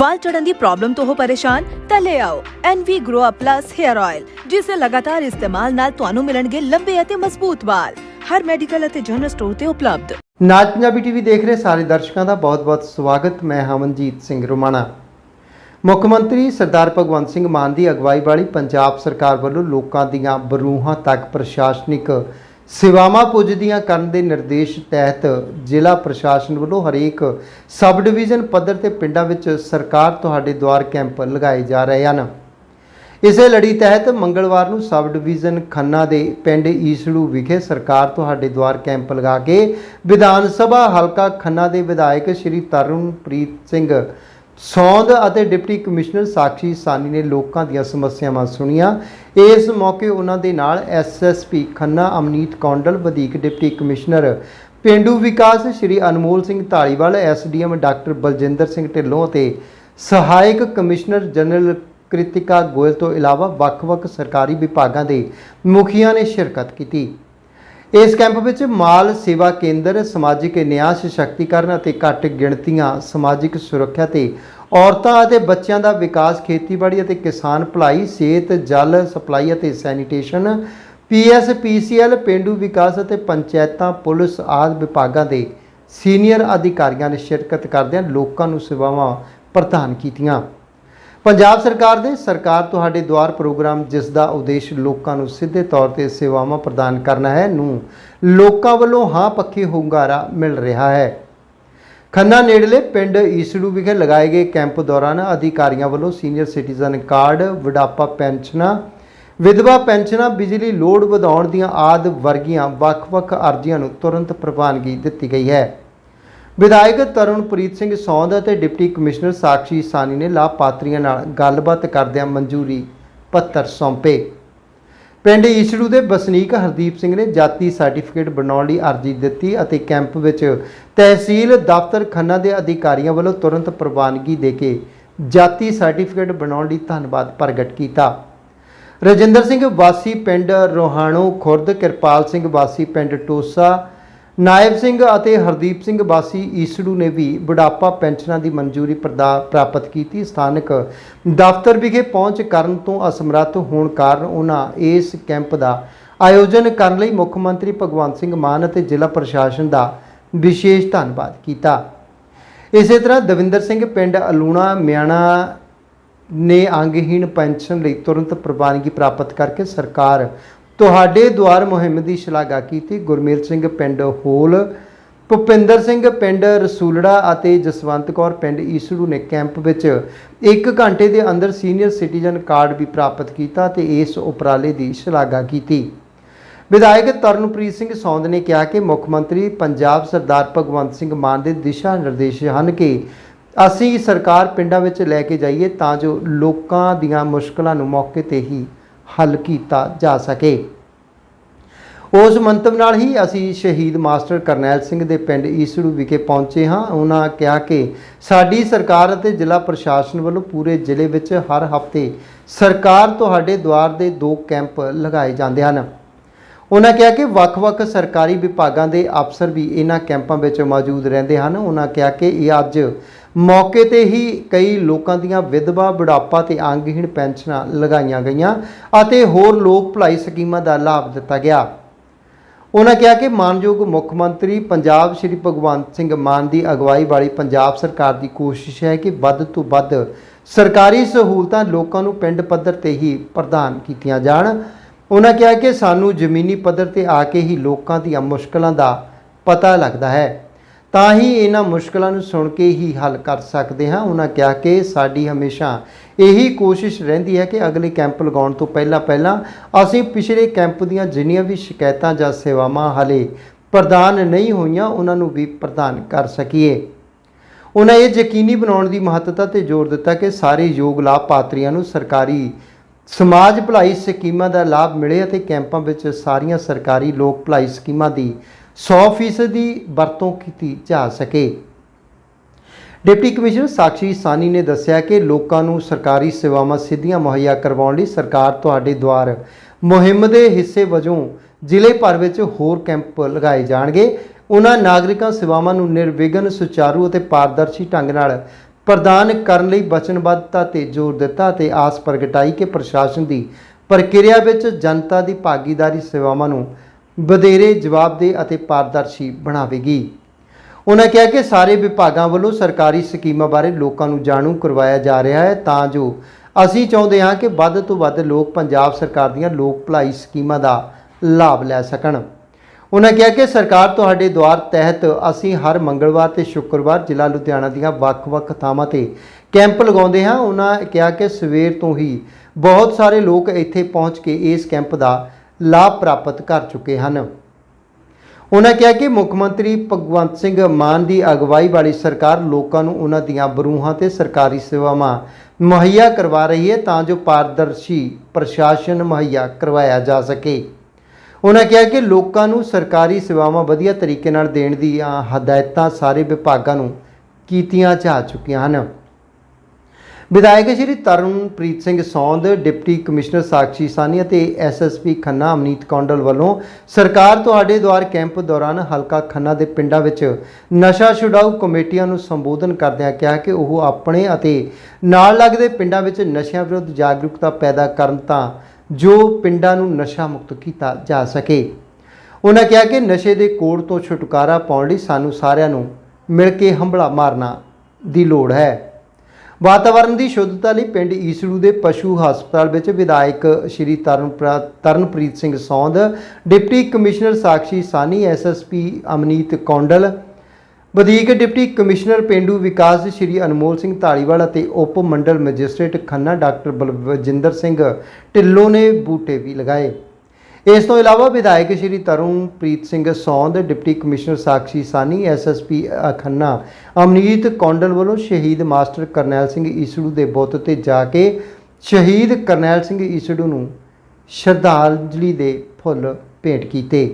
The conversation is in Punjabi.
ਵਾਲ ਚੜਨ ਦੀ ਪ੍ਰੋਬਲਮ ਤੋਂ ਹੋ ਪਰੇਸ਼ਾਨ, ਤਾਂ ਲੈ ਆਓ NV Grow Up Plus Hair Oil ਜਿਸ ਦੇ ਲਗਾਤਾਰ ਇਸਤੇਮਾਲ ਨਾਲ ਤੁਹਾਨੂੰ ਮਿਲਣਗੇ ਲੰਬੇ ਅਤੇ ਮਜ਼ਬੂਤ ਵਾਲ। ਹਰ ਮੈਡੀਕਲ ਅਤੇ ਜਨਰਲ ਸਟੋਰ ਤੇ ਉਪਲਬਧ। ਨਾਜ ਪੰਜਾਬੀ ਟੀਵੀ ਦੇਖ ਰਹੇ ਸਾਰੇ ਦਰਸ਼ਕਾਂ ਦਾ ਬਹੁਤ-ਬਹੁਤ ਸਵਾਗਤ। ਮੈਂ ਹਮਨਜੀਤ ਸਿੰਘ ਰੋਮਾਣਾ। ਮੁੱਖ ਮੰਤਰੀ ਸਰਦਾਰ ਭਗਵੰਤ ਸਿੰਘ ਮਾਨ ਦੀ ਅਗਵਾਈ ਵਾਲੀ ਪੰਜਾਬ ਸਰਕਾਰ ਵੱਲੋਂ ਲੋਕਾਂ ਦੀਆਂ ਬਰੂਹਾਂ ਤੱਕ ਪ੍ਰਸ਼ਾਸਨਿਕ ਸੇਵਾਵਾਂ ਪੁੱਜਦੀਆਂ ਕਰਨ ਦੇ ਨਿਰਦੇਸ਼ ਤਹਿਤ ਜ਼ਿਲ੍ਹਾ ਪ੍ਰਸ਼ਾਸਨ ਵੱਲੋਂ ਹਰੇਕ ਸਬ ਡਿਵੀਜ਼ਨ ਪੱਧਰ ਤੇ ਪਿੰਡਾਂ ਵਿੱਚ ਸਰਕਾਰ ਤੁਹਾਡੇ ਦੁਆਰ ਕੈਂਪ ਲਗਾਏ ਜਾ ਰਹੇ ਹਨ। ਇਸੇ ਲੜੀ ਤਹਿਤ ਮੰਗਲਵਾਰ ਨੂੰ ਸਬ ਡਿਵੀਜ਼ਨ ਖੰਨਾ ਦੇ ਪਿੰਡ ਈਸੜੂ ਵਿਖੇ ਸਰਕਾਰ ਤੁਹਾਡੇ ਦੁਆਰ ਕੈਂਪ ਲਗਾ ਕੇ ਵਿਧਾਨ ਸਭਾ ਹਲਕਾ ਖੰਨਾ ਦੇ ਵਿਧਾਇਕ ਸ਼੍ਰੀ ਤਰਨਪ੍ਰੀਤ ਸਿੰਘ ਸੌਂਦ ਅਤੇ ਡਿਪਟੀ ਕਮਿਸ਼ਨਰ ਸਾਕਸ਼ੀ ਸਾਨੀ ਨੇ ਲੋਕਾਂ ਦੀਆਂ ਸਮੱਸਿਆਵਾਂ ਸੁਣੀਆਂ। ਇਸ ਮੌਕੇ ਉਹਨਾਂ ਦੇ ਨਾਲ ਐਸਐਸਪੀ ਖੰਨਾ, ਅਮਨੀਤ ਕੌਂਡਲ, ਵਧੀਕ ਡਿਪਟੀ ਕਮਿਸ਼ਨਰ, ਪਿੰਡੂ ਵਿਕਾਸ ਸ਼੍ਰੀ ਅਨਮੋਲ ਸਿੰਘ ਢਾਲੀਵਾਲ ਐਸਡੀਐਮ ਡਾਕਟਰ ਬਲਜਿੰਦਰ ਸਿੰਘ ਢਿੱਲੋਂ ਅਤੇ ਸਹਾਇਕ ਕਮਿਸ਼ਨਰ ਜਨਰਲ ਕ੍ਰਿਤਿਕਾ ਗੋਇਲ ਤੋਂ ਇਲਾਵਾ ਵੱਖ-ਵੱਖ ਸਰਕਾਰੀ ਵਿਭਾਗਾਂ ਦੇ ਮੁਖੀਆਂ ਨੇ ਸ਼ਿਰਕਤ ਕੀਤੀ। ਇਸ ਕੈਂਪ ਵਿੱਚ ਮਾਲ ਸੇਵਾ ਕੇਂਦਰ, ਸਮਾਜਿਕ ਨਿਆਂ ਸਸ਼ਕਤੀਕਰਨ ਅਤੇ ਘੱਟ ਗਿਣਤੀਆਂ, ਸਮਾਜਿਕ ਸੁਰੱਖਿਆ ਤੇ ਔਰਤਾਂ ਅਤੇ ਬੱਚਿਆਂ ਦਾ ਵਿਕਾਸ, ਖੇਤੀਬਾੜੀ ਅਤੇ ਕਿਸਾਨ ਭਲਾਈ, ਸਿਹਤ, ਜਲ ਸਪਲਾਈ ਅਤੇ ਸੈਨੀਟੇਸ਼ਨ ਪੀਐਸ ਪੀਸੀਐਲ ਪਿੰਡੂ ਵਿਕਾਸ ਅਤੇ ਪੰਚਾਇਤਾਂ, ਪੁਲਿਸ ਆਦਿ ਵਿਭਾਗਾਂ ਦੇ ਸੀਨੀਅਰ ਅਧਿਕਾਰੀਆਂ ਨੇ ਸ਼ਿਰਕਤ ਕਰਦਿਆਂ ਲੋਕਾਂ ਨੂੰ ਸੇਵਾਵਾਂ ਪ੍ਰਦਾਨ ਕੀਤੀਆਂ। ਪੰਜਾਬ ਸਰਕਾਰ ਦੇ, ਸਰਕਾਰ ਤੁਹਾਡੇ ਦੁਆਰ ਪ੍ਰੋਗਰਾਮ, ਜਿਸ ਦਾ ਉਦੇਸ਼ ਲੋਕਾਂ ਨੂੰ ਸਿੱਧੇ ਤੌਰ ਤੇ ਸੇਵਾਵਾਂ ਪ੍ਰਦਾਨ ਕਰਨਾ ਹੈ, ਨੂੰ ਲੋਕਾਂ ਵੱਲੋਂ ਹਾਂ ਪੱਖੀ ਹੁੰਗਾਰਾ ਮਿਲ ਰਿਹਾ ਹੈ। ਖੰਨਾ ਨੇੜਲੇ ਪਿੰਡ ਈਸੜੂ ਵਿਖੇ ਲਗਾਏ ਗਏ ਕੈਂਪ ਦੌਰਾਨ ਅਧਿਕਾਰੀਆਂ ਵੱਲੋਂ ਸੀਨੀਅਰ ਸਿਟੀਜ਼ਨ ਕਾਰਡ, ਵਡਾਪਾ ਪੈਨਸ਼ਨਾਂ, ਵਿਧਵਾ ਪੈਨਸ਼ਨਾਂ, ਬਿਜਲੀ ਲੋਡ ਵਧਾਉਣ ਦੀਆਂ ਆਦ ਵਰਗੀਆਂ ਵੱਖ-ਵੱਖ ਅਰਜ਼ੀਆਂ ਨੂੰ ਤੁਰੰਤ ਪ੍ਰਵਾਨਗੀ ਦਿੱਤੀ ਗਈ ਹੈ। ਵਿਧਾਇਕ ਤਰੁਣਪ੍ਰੀਤ ਸਿੰਘ ਸੌਂਦ ਅਤੇ ਡਿਪਟੀ ਕਮਿਸ਼ਨਰ ਸਾਕਸ਼ੀ ਸਾਨੀ ਨੇ ਲਾਭਪਾਤਰੀਆਂ ਨਾਲ ਗੱਲਬਾਤ ਕਰਦਿਆਂ ਮਨਜ਼ੂਰੀ ਪੱਤਰ ਸੌਂਪੇ। ਪਿੰਡ ਈਸੜੂ ਦੇ ਵਸਨੀਕ ਹਰਦੀਪ ਸਿੰਘ ਨੇ ਜਾਤੀ ਸਰਟੀਫਿਕੇਟ ਬਣਾਉਣ ਲਈ ਅਰਜ਼ੀ ਦਿੱਤੀ ਅਤੇ ਕੈਂਪ ਵਿੱਚ ਤਹਿਸੀਲ ਦਫ਼ਤਰ ਖੰਨਾ ਦੇ ਅਧਿਕਾਰੀਆਂ ਵੱਲੋਂ ਤੁਰੰਤ ਪ੍ਰਵਾਨਗੀ ਦੇ ਕੇ ਜਾਤੀ ਸਰਟੀਫਿਕੇਟ ਬਣਾਉਣ ਲਈ ਧੰਨਵਾਦ ਪ੍ਰਗਟ ਕੀਤਾ। ਰਜਿੰਦਰ ਸਿੰਘ ਵਾਸੀ ਪਿੰਡ ਰੋਹਾਣੋ ਖੁਰਦ, ਕਿਰਪਾਲ ਸਿੰਘ ਵਾਸੀ ਪਿੰਡ ਟੋਸਾ ਨਾਇਬ ਸਿੰਘ ਅਤੇ ਹਰਦੀਪ ਸਿੰਘ ਬਾਸੀ ਈਸੜੂ ਨੇ ਵੀ ਬੁਢਾਪਾ ਪੈਨਸ਼ਨਾਂ ਦੀ ਮਨਜ਼ੂਰੀ ਪ੍ਰਦਾ, ਪ੍ਰਾਪਤ ਕੀਤੀ। ਸਥਾਨਕ ਦਫ਼ਤਰ ਵਿਖੇ ਪਹੁੰਚ ਕਰਨ ਤੋਂ ਅਸਮਰੱਥ ਹੋਣ ਕਾਰਨ ਉਹਨਾਂ ਇਸ ਕੈਂਪ ਦਾ ਆਯੋਜਨ ਕਰਨ ਲਈ ਮੁੱਖ ਮੰਤਰੀ ਭਗਵੰਤ ਸਿੰਘ ਮਾਨ ਅਤੇ ਜ਼ਿਲ੍ਹਾ ਪ੍ਰਸ਼ਾਸਨ ਦਾ ਵਿਸ਼ੇਸ਼ ਧੰਨਵਾਦ ਕੀਤਾ। ਇਸੇ ਤਰ੍ਹਾਂ ਦਵਿੰਦਰ ਸਿੰਘ ਪਿੰਡ ਅਲੂਣਾ ਮਿਆਣਾ ਨੇ ਅੰਗਹੀਣ ਪੈਨਸ਼ਨ ਲਈ ਤੁਰੰਤ ਪ੍ਰਵਾਨਗੀ ਪ੍ਰਾਪਤ ਕਰਕੇ ਸਰਕਾਰ ਤੁਹਾਡੇ ਦੁਆਰ ਮੁਹਿੰਮ ਦੀ ਸ਼ਲਾਘਾ ਕੀਤੀ ਗੁਰਮੇਲ ਸਿੰਘ ਪਿੰਡ ਹੋਲ, ਭੁਪਿੰਦਰ ਸਿੰਘ ਪਿੰਡ ਰਸੂਲੜਾ ਅਤੇ ਜਸਵੰਤ ਕੌਰ ਪਿੰਡ ਈਸੜੂ ਨੇ ਕੈਂਪ ਵਿੱਚ 1 ਘੰਟੇ ਦੇ ਅੰਦਰ ਸੀਨੀਅਰ ਸਿਟੀਜ਼ਨ ਕਾਰਡ ਵੀ ਪ੍ਰਾਪਤ ਕੀਤਾ ਤੇ ਇਸ ਉਪਰਾਲੇ ਦੀ ਸ਼ਲਾਘਾ ਕੀਤੀ। ਵਿਧਾਇਕ ਤਰਨਪ੍ਰੀਤ ਸਿੰਘ ਸੌਂਦ ਨੇ ਕਿਹਾ ਕਿ ਮੁੱਖ ਮੰਤਰੀ ਪੰਜਾਬ ਸਰਦਾਰ ਭਗਵੰਤ ਸਿੰਘ ਮਾਨ ਦੇ ਦਿਸ਼ਾ ਨਿਰਦੇਸ਼ ਹਨ ਕਿ ਅਸੀਂ ਸਰਕਾਰ ਪਿੰਡਾਂ ਵਿੱਚ ਲੈ ਕੇ ਜਾਈਏ ਤਾਂ ਜੋ ਲੋਕਾਂ ਦੀਆਂ ਮੁਸ਼ਕਲਾਂ ਨੂੰ ਮੌਕੇ ਤੇ ਹੀ ਹੱਲ ਕੀਤਾ ਜਾ ਸਕੇ। ਉਸ ਮੰਤਵ ਨਾਲ ਹੀ ਅਸੀਂ ਸ਼ਹੀਦ ਮਾਸਟਰ ਕਰਨੈਲ ਸਿੰਘ ਦੇ ਪਿੰਡ ਈਸੜੂ ਵਿਖੇ ਪਹੁੰਚੇ ਹਾਂ। ਉਹਨਾਂ ਕਿਹਾ ਕਿ ਸਾਡੀ ਸਰਕਾਰ ਅਤੇ ਜ਼ਿਲ੍ਹਾ ਪ੍ਰਸ਼ਾਸਨ ਵੱਲੋਂ ਪੂਰੇ ਜ਼ਿਲ੍ਹੇ ਵਿੱਚ ਹਰ ਹਫ਼ਤੇ ਸਰਕਾਰ ਤੁਹਾਡੇ ਦੁਆਰ ਦੇ ਦੋ ਕੈਂਪ ਲਗਾਏ ਜਾਂਦੇ ਹਨ। ਉਹਨਾਂ ਕਿਹਾ ਕਿ ਵੱਖ-ਵੱਖ ਸਰਕਾਰੀ ਵਿਭਾਗਾਂ ਦੇ ਅਫਸਰ ਵੀ ਇਹਨਾਂ ਕੈਂਪਾਂ ਵਿੱਚ ਮੌਜੂਦ ਰਹਿੰਦੇ ਹਨ। ਉਹਨਾਂ ਕਿਹਾ ਕਿ ਇਹ ਅੱਜ ਮੌਕੇ ਤੇ ਹੀ ਕਈ ਲੋਕਾਂ ਦੀਆਂ ਵਿਧਵਾ, ਬੁਢਾਪਾ ਤੇ ਅੰਗਹੀਣ ਪੈਨਸ਼ਨਾਂ ਲਗਾਈਆਂ ਗਈਆਂ ਅਤੇ ਹੋਰ ਲੋਕ ਭਲਾਈ ਸਕੀਮਾਂ ਦਾ ਲਾਭ ਦਿੱਤਾ ਗਿਆ। ਉਹਨਾਂ ਕਿਹਾ ਕਿ ਮਾਨਯੋਗ ਮੁੱਖ ਮੰਤਰੀ ਪੰਜਾਬ ਸ਼੍ਰੀ ਭਗਵੰਤ ਸਿੰਘ ਮਾਨ ਦੀ ਅਗਵਾਈ ਵਾਲੀ ਪੰਜਾਬ ਸਰਕਾਰ ਦੀ ਕੋਸ਼ਿਸ਼ ਹੈ ਕਿ ਵੱਧ ਤੋਂ ਵੱਧ ਸਰਕਾਰੀ ਸਹੂਲਤਾਂ ਲੋਕਾਂ ਨੂੰ ਪਿੰਡ ਪੱਧਰ ਤੇ ਹੀ ਪ੍ਰਦਾਨ ਕੀਤੀਆਂ ਜਾਣ। ਉਹਨਾਂ ਕਿਹਾ ਕਿ ਸਾਨੂੰ ਜ਼ਮੀਨੀ ਪੱਧਰ ਤੇ ਆ ਕੇ ਹੀ ਲੋਕਾਂ ਦੀਆਂ ਮੁਸ਼ਕਲਾਂ ਦਾ ਪਤਾ ਲੱਗਦਾ ਹੈ। ਤਾਂ ਹੀ ਇਹਨਾਂ ਮੁਸ਼ਕਲਾਂ ਨੂੰ ਸੁਣ ਕੇ ਹੀ ਹੱਲ ਕਰ ਸਕਦੇ ਹਾਂ। ਉਹਨਾਂ ਕਿਹਾ ਕਿ ਸਾਡੀ ਹਮੇਸ਼ਾ ਇਹੀ ਕੋਸ਼ਿਸ਼ ਰਹਿੰਦੀ ਹੈ ਕਿ ਅਗਲੇ ਕੈਂਪ ਲਗਾਉਣ ਤੋਂ ਪਹਿਲਾਂ ਪਹਿਲਾਂ ਅਸੀਂ ਪਿਛਲੇ ਕੈਂਪ ਦੀਆਂ ਜਿੰਨੀਆਂ ਵੀ ਸ਼ਿਕਾਇਤਾਂ ਜਾਂ ਸੇਵਾਵਾਂ ਹਾਲੇ ਪ੍ਰਦਾਨ ਨਹੀਂ ਹੋਈਆਂ ਉਹਨਾਂ ਨੂੰ ਵੀ ਪ੍ਰਦਾਨ ਕਰ ਸਕੀਏ। ਉਹਨਾਂ ਇਹ ਯਕੀਨੀ ਬਣਾਉਣ ਦੀ ਮਹੱਤਤਾ ਤੇ ਜ਼ੋਰ ਦਿੱਤਾ ਕਿ ਸਾਰੇ ਯੋਗ ਲਾਭਪਾਤਰੀਆਂ ਨੂੰ ਸਰਕਾਰੀ ਸਮਾਜ ਭਲਾਈ ਸਕੀਮਾਂ ਦਾ ਲਾਭ ਮਿਲੇ ਅਤੇ ਕੈਂਪਾਂ ਵਿੱਚ ਸਾਰੀਆਂ ਸਰਕਾਰੀ ਲੋਕ ਭਲਾਈ ਸਕੀਮਾਂ ਦੀ 100% ਦੀ ਵਰਤੋਂ ਕੀਤੀ ਜਾ ਸਕੇ। ਡਿਪਟੀ ਕਮਿਸ਼ਨਰ ਸਾਕਸ਼ੀ ਸਾਨੀ ਨੇ ਦੱਸਿਆ ਕਿ ਲੋਕਾਂ ਨੂੰ ਸਰਕਾਰੀ ਸੇਵਾਵਾਂ ਸਿੱਧੀਆਂ ਮੁਹੱਈਆ ਕਰਵਾਉਣ ਲਈ ਸਰਕਾਰ ਤੁਹਾਡੇ ਦੁਆਰ ਮੁਹਿੰਮ ਦੇ ਹਿੱਸੇ ਵਜੋਂ ਜ਼ਿਲ੍ਹੇ ਭਰ ਵਿੱਚ ਹੋਰ ਕੈਂਪ ਲਗਾਏ ਜਾਣਗੇ। ਉਹਨਾਂ ਨਾਗਰਿਕਾਂ ਸੇਵਾਵਾਂ ਨੂੰ ਨਿਰਵਿਘਨ ਸੁਚਾਰੂ ਅਤੇ ਪਾਰਦਰਸ਼ੀ ਢੰਗ ਨਾਲ ਪ੍ਰਦਾਨ ਕਰਨ ਲਈ ਵਚਨਬੱਧਤਾ ਤੇ ਜ਼ੋਰ ਦਿੱਤਾ ਤੇ ਆਸ ਪ੍ਰਗਟਾਈ ਕਿ ਪ੍ਰਸ਼ਾਸਨ ਦੀ ਪ੍ਰਕਿਰਿਆ ਵਿੱਚ ਜਨਤਾ ਦੀ ਭਾਗੀਦਾਰੀ ਸੇਵਾਵਾਂ ਨੂੰ ਵਧੇਰੇ ਜਵਾਬਦੇਹ ਅਤੇ ਪਾਰਦਰਸ਼ੀ ਬਣਾਵੇਗੀ। ਉਹਨਾਂ ਕਿਹਾ ਕਿ ਸਾਰੇ ਵਿਭਾਗਾਂ ਵੱਲੋਂ ਸਰਕਾਰੀ ਸਕੀਮਾਂ ਬਾਰੇ ਲੋਕਾਂ ਨੂੰ ਜਾਣੂ ਕਰਵਾਇਆ ਜਾ ਰਿਹਾ ਹੈ, ਤਾਂ ਜੋ ਅਸੀਂ ਚਾਹੁੰਦੇ ਹਾਂ ਕਿ ਵੱਧ ਤੋਂ ਵੱਧ ਲੋਕ ਪੰਜਾਬ ਸਰਕਾਰ ਦੀਆਂ ਲੋਕ ਭਲਾਈ ਸਕੀਮਾਂ ਦਾ ਲਾਭ ਲੈ ਸਕਣ। ਉਹਨਾਂ ਕਿਹਾ ਕਿ ਸਰਕਾਰ ਤੁਹਾਡੇ ਦੁਆਰ ਤਹਿਤ ਅਸੀਂ ਹਰ ਮੰਗਲਵਾਰ ਤੇ ਸ਼ੁੱਕਰਵਾਰ ਜ਼ਿਲ੍ਹਾ ਲੁਧਿਆਣਾ ਦੀਆਂ ਵੱਖ-ਵੱਖ ਥਾਵਾਂ ਤੇ ਕੈਂਪ ਲਗਾਉਂਦੇ ਹਾਂ। ਉਹਨਾਂ ਕਿਹਾ ਕਿ ਸਵੇਰ ਤੋਂ ਹੀ ਬਹੁਤ ਸਾਰੇ ਲੋਕ ਇੱਥੇ ਪਹੁੰਚ ਕੇ ਇਸ ਕੈਂਪ ਦਾ ਲਾਭ ਪ੍ਰਾਪਤ ਕਰ ਚੁੱਕੇ ਹਨ। ਉਹਨਾਂ ਕਿਹਾ ਕਿ ਮੁੱਖ ਮੰਤਰੀ ਭਗਵੰਤ ਸਿੰਘ ਮਾਨ ਦੀ ਅਗਵਾਈ ਵਾਲੀ ਸਰਕਾਰ ਲੋਕਾਂ ਨੂੰ ਉਹਨਾਂ ਦੀਆਂ ਬਰੂਹਾਂ ਤੇ ਸਰਕਾਰੀ ਸੇਵਾਵਾਂ ਮੁਹੱਈਆ ਕਰਵਾ ਰਹੀ ਹੈ ਤਾਂ ਜੋ ਪਾਰਦਰਸ਼ੀ ਪ੍ਰਸ਼ਾਸਨ ਮੁਹੱਈਆ ਕਰਵਾਇਆ ਜਾ ਸਕੇ। ਉਹਨਾਂ ਕਿਹਾ ਕਿ ਲੋਕਾਂ ਨੂੰ ਸਰਕਾਰੀ ਸੇਵਾਵਾਂ ਵਧੀਆ ਤਰੀਕੇ ਨਾਲ ਦੇਣ ਦੀਆਂ ਹਦਾਇਤਾਂ ਸਾਰੇ ਵਿਭਾਗਾਂ ਨੂੰ ਕੀਤੀਆਂ ਜਾ ਚੁੱਕੀਆਂ ਹਨ। ਵਿਧਾਇਕ ਸ਼੍ਰੀ ਤਰਨਪ੍ਰੀਤ ਸਿੰਘ ਸੌਂਦ, ਡਿਪਟੀ ਕਮਿਸ਼ਨਰ ਸਾਕਸ਼ੀ ਸਾਨੀ ਅਤੇ ਐਸਐਸਪੀ ਖੰਨਾ ਅਮਨੀਤ ਕੌਂਡਲ ਵੱਲੋਂ ਸਰਕਾਰ ਤੁਹਾਡੇ ਦੁਆਰ ਕੈਂਪ ਦੌਰਾਨ ਹਲਕਾ ਖੰਨਾ ਦੇ ਪਿੰਡਾਂ ਵਿੱਚ ਨਸ਼ਾ ਛੁਡਾਊ ਕਮੇਟੀਆਂ ਨੂੰ ਸੰਬੋਧਨ ਕਰਦਿਆਂ ਕਿਹਾ ਕਿ ਉਹ ਆਪਣੇ ਅਤੇ ਨਾਲ ਲੱਗਦੇ ਪਿੰਡਾਂ ਵਿੱਚ ਨਸ਼ਿਆਂ ਵਿਰੁੱਧ ਜਾਗਰੂਕਤਾ ਪੈਦਾ ਕਰਨ ਤਾਂ ਜੋ ਪਿੰਡਾਂ ਨੂੰ ਨਸ਼ਾ ਮੁਕਤ ਕੀਤਾ ਜਾ ਸਕੇ। ਉਹਨਾਂ ਕਿਹਾ ਕਿ ਨਸ਼ੇ ਦੇ ਕੋੜ ਤੋਂ ਛੁਟਕਾਰਾ ਪਾਉਣ ਲਈ ਸਾਨੂੰ ਸਾਰਿਆਂ ਨੂੰ ਮਿਲ ਕੇ ਹੰਭਲਾ ਮਾਰਨਾ ਦੀ ਲੋੜ ਹੈ। ਵਾਤਾਵਰਣ ਦੀ ਸ਼ੁੱਧਤਾ ਲਈ ਪਿੰਡ ਈਸੜੂ ਦੇ ਪਸ਼ੂ ਹਸਪਤਾਲ ਵਿੱਚ ਵਿਧਾਇਕ Shri ਤਰਨਪ੍ਰਾ- Taranpreet Singh Saund, deputy commissioner Sakshi Sawhney SSP Amneet Kondal ਵਧੀਕ ਡਿਪਟੀ ਕਮਿਸ਼ਨਰ ਪਿੰਡੂ ਵਿਕਾਸ ਸ਼੍ਰੀ ਅਨਮੋਲ ਸਿੰਘ ਧਾਲੀਵਾਲ ਅਤੇ ਉਪ ਮੰਡਲ ਮੈਜਿਸਟ੍ਰੇਟ ਖੰਨਾ ਡਾਕਟਰ ਬਲਵਿੰਦਰ ਸਿੰਘ ਢਿੱਲੋਂ ਨੇ ਬੂਟੇ ਵੀ ਲਗਾਏ। ਇਸ ਤੋਂ ਇਲਾਵਾ ਵਿਧਾਇਕ Shri Tarunpreet Singh Saund, deputy commissioner Sakshi Sawhney SSP Khanna, Amneet Kondal ਵੱਲੋਂ ਸ਼ਹੀਦ ਮਾਸਟਰ ਕਰਨੈਲ ਸਿੰਘ ਈਸੜੂ ਦੇ ਬੁੱਤ ਤੇ ਜਾ ਕੇ ਸ਼ਹੀਦ ਕਰਨੈਲ ਸਿੰਘ ਈਸੜੂ ਨੂੰ ਸ਼ਰਧਾਂਜਲੀ ਦੇ ਫੁੱਲ ਭੇਂਟ ਕੀਤੇ।